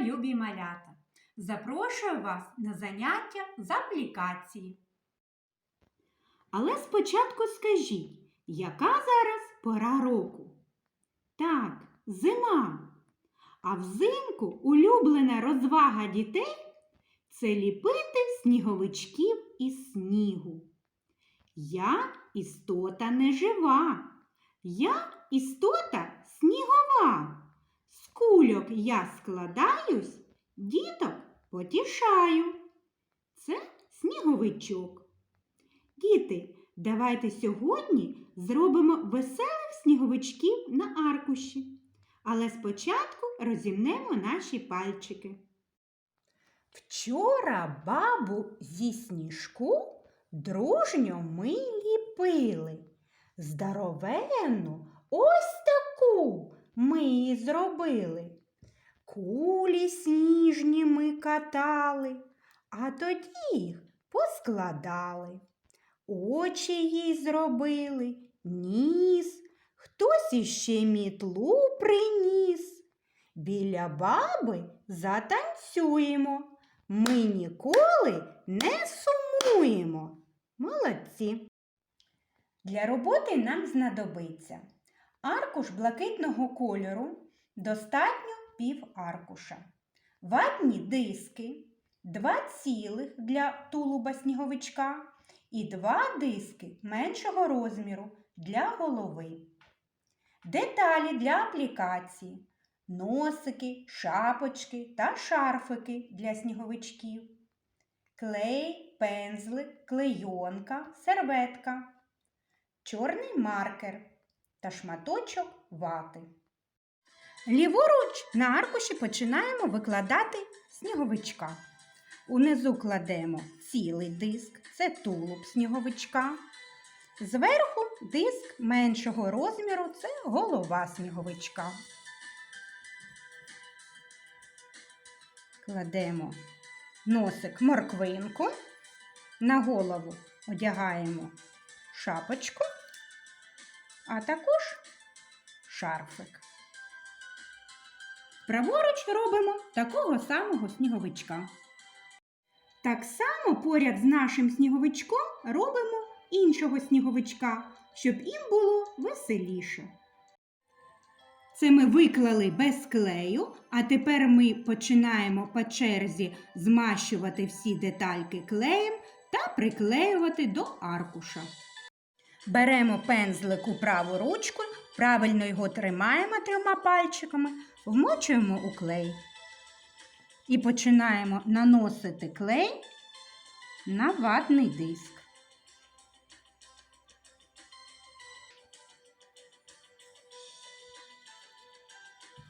любі малята! Запрошую вас на заняття з аплікації. Але спочатку скажіть, яка зараз пора року? Так, зима. А взимку улюблена розвага дітей це ліпити сніговичків із снігу. Я істота нежива. Я істота снігова. Кульок я складаюсь, діток потішаю. Це сніговичок. Діти, давайте сьогодні зробимо веселих сніговичків на аркуші. Але спочатку розімнемо наші пальчики. Вчора бабу зі сніжку дружньо ми ліпили. Здоровенну ось таку ми її зробили. Кулі сніжні ми катали, а тоді їх поскладали. Очі їй зробили, ніс, хтось іще мітлу приніс. Біля баби затанцюємо. Ми ніколи не сумуємо. Молодці. Для роботи нам знадобиться аркуш блакитного кольору, достатньо пів аркуша, ватні диски, два цілих для тулуба сніговичка і два диски меншого розміру для голови. Деталі для аплікації, носики, шапочки та шарфики для сніговичків, клей, пензлик, клейонка, серветка, чорний маркер та шматочок вати. Ліворуч на аркуші починаємо викладати сніговичка. Унизу кладемо цілий диск, це тулуб сніговичка. Зверху диск меншого розміру це голова сніговичка. Кладемо носик морквинку, на голову одягаємо шапочку, а також шарфик. Праворуч робимо такого самого сніговичка. Так само поряд з нашим сніговичком робимо іншого сніговичка, щоб їм було веселіше. Це ми виклали без клею, а тепер ми починаємо по черзі змащувати всі детальки клеєм та приклеювати до аркуша. Беремо пензлик у праву ручку, правильно його тримаємо трьома пальчиками, вмочуємо у клей і починаємо наносити клей на ватний диск.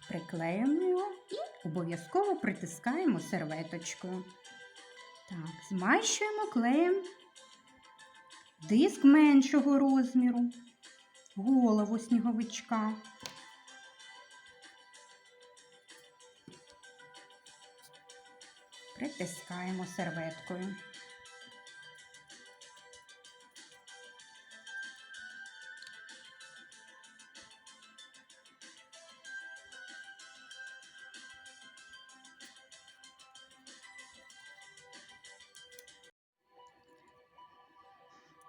Приклеїмо його і обов'язково притискаємо серветочкою. Так, змащуємо клеєм диск меншого розміру, голову сніговичка. Притискаємо серветкою.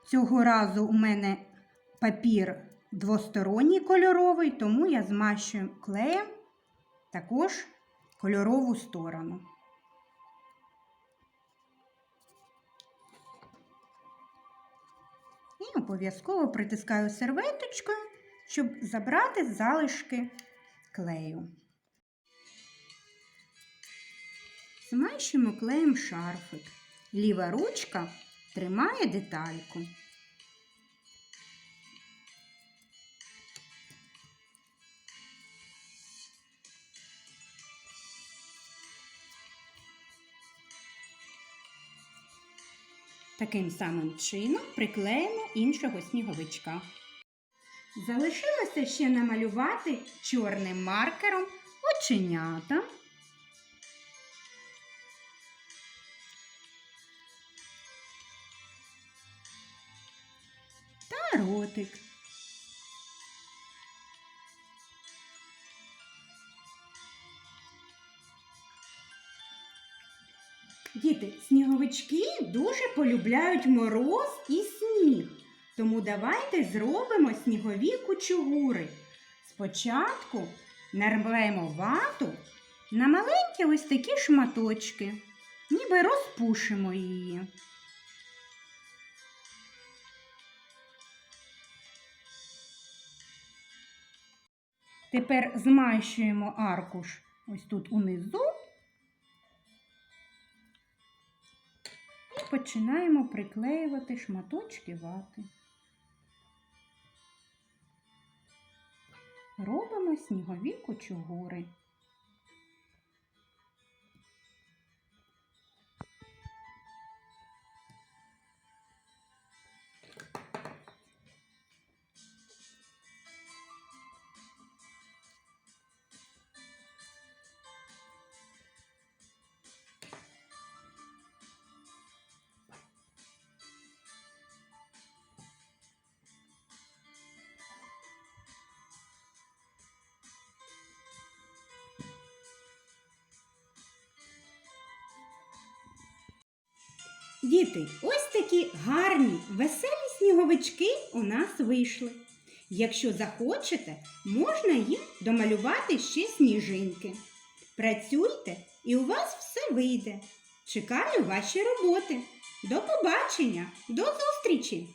Цього разу у мене папір двосторонній кольоровий, тому я змащую клеєм також кольорову сторону. І обов'язково притискаю серветочкою, щоб забрати залишки клею. Змащуємо клеєм шарфик. Ліва ручка тримає детальку. Таким самим чином приклеїмо іншого сніговичка. Залишилося ще намалювати чорним маркером оченята. Ротик. Діти, сніговички дуже полюбляють мороз і сніг. Тому давайте зробимо снігові кучугури. Спочатку нарвемо вату на маленькі ось такі шматочки, ніби розпушимо її. Тепер змащуємо аркуш ось тут унизу і починаємо приклеювати шматочки вати. Робимо снігові кучугури. Діти, ось такі гарні, веселі сніговички у нас вийшли. Якщо захочете, можна їм домалювати ще сніжинки. Працюйте і у вас все вийде. Чекаю ваші роботи. До побачення, до зустрічі!